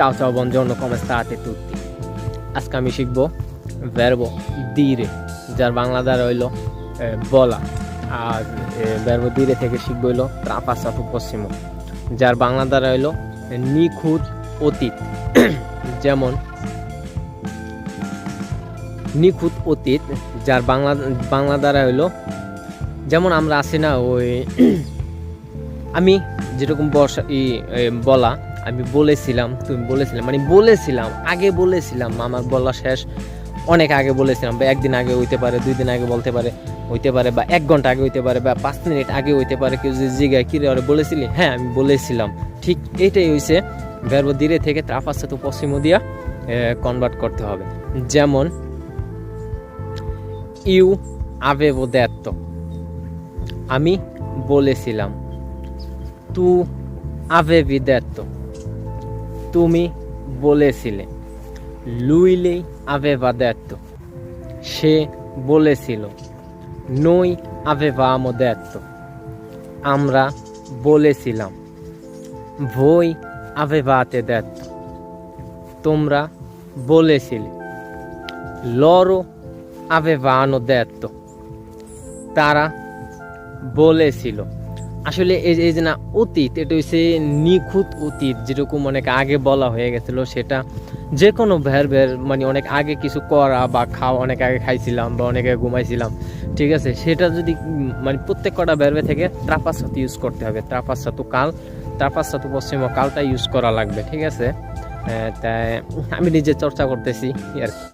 Ciao ciao, buongiorno, come state tutti? আজকে আমি শিখব verbo dire যার বাংলা দ্বারা হইল বলা আর verbo dire থেকে শিখব হইল trapasato prossimo যার বাংলা দ্বারা হইল নিখুঁত অতীত যেমন নিখুঁত অতীত যার বাংলা বাংলা দ্বারা হইল যেমন আমরা আছি না ওই আমি যেরকম বর্ষা ই বলা আমি বলেছিলাম, তুমি বলেছিলাম মানে বলেছিলাম, আগে বলেছিলাম আমার বলা শেষ, অনেক আগে বলেছিলাম, বা একদিন আগে হইতে পারে, দুই দিন আগে বলতে পারে, হইতে পারে, বা এক ঘণ্টা আগে হইতে পারে, বা পাঁচ মিনিট আগে হইতে পারে, কেউ যদি জিগায়, কি রে বলেছিলি? হ্যাঁ আমি বলেছিলাম। ঠিক এটাই হয়েছে ভেরবো ধীরে থেকে ত্রাফাচ্ছে তো পশ্চিম দিয়া কনভার্ট করতে হবে। যেমন, ইউ আবেবো দেত্ত আমি বলেছিলাম, তু avevi detto তুমি বলেছিলে লুইলে aveva detto সে বলেছিল noi avevamo detto আমরা বলেছিলাম voi avevate detto তোমরা বলেছিলে loro avevano detto তারা বলেছিল আসলে এই যে এই যে না, অতীত, এটা হচ্ছে নিখুঁত অতীত, যেরকম অনেক আগে বলা হয়ে গেছিল সেটা যে কোনো ভ্যারভের মানে অনেক আগে কিছু করা বা খাওয়া, অনেক আগে খাইছিলাম বা অনেক আগে ঘুমাইছিলাম, ঠিক আছে? সেটা যদি মানে প্রত্যেক কটা ভ্যারভে থেকে ত্রাপাসাতু ইউজ করতে হবে। ত্রাপাসাতু কাল ত্রাপাসাতু পশ্চিম কালটা ইউজ করা লাগবে, ঠিক আছে? তাই আমি নিজে চর্চা করতেছি, আর কি।